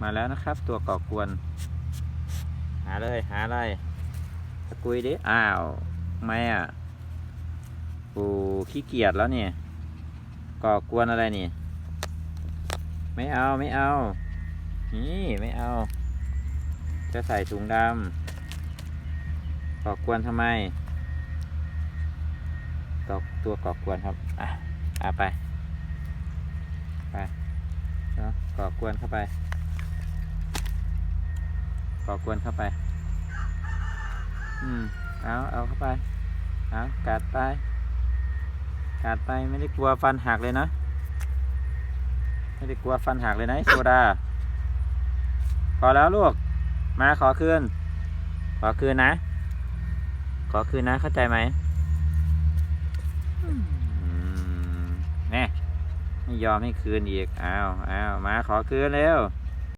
มาแล้วนะครับ ตัวก่อกวน หาเลยหาอะไรตะกุยดิ อ้าวไม่อะปูขี้เกียจแล้วเนี่ยก่อกวนอะไรนี่ ไม่เอาไม่เอา นี่ไม่เอา จะใส่ถุงดำก่อกวนทำไมตัวตัวก่อกวนครับ อะอะไป ไปเนาะก่อกวนเข้าไป ก่อกวนเข้าไป อืม เอาเอาเข้าไป เอากัดไป กัดไปไม่ได้กลัวฟันหักเลยนะ ไม่ได้กลัวฟันหักเลยนะโซดา พอแล้วลูก มาขอคืน ขอคืนนะ ขอคืนนะเข้าใจไหมอืมแน่ไม่ยอมให้คืนอีก อ้าวอ้าวมาขอคืนเร็ว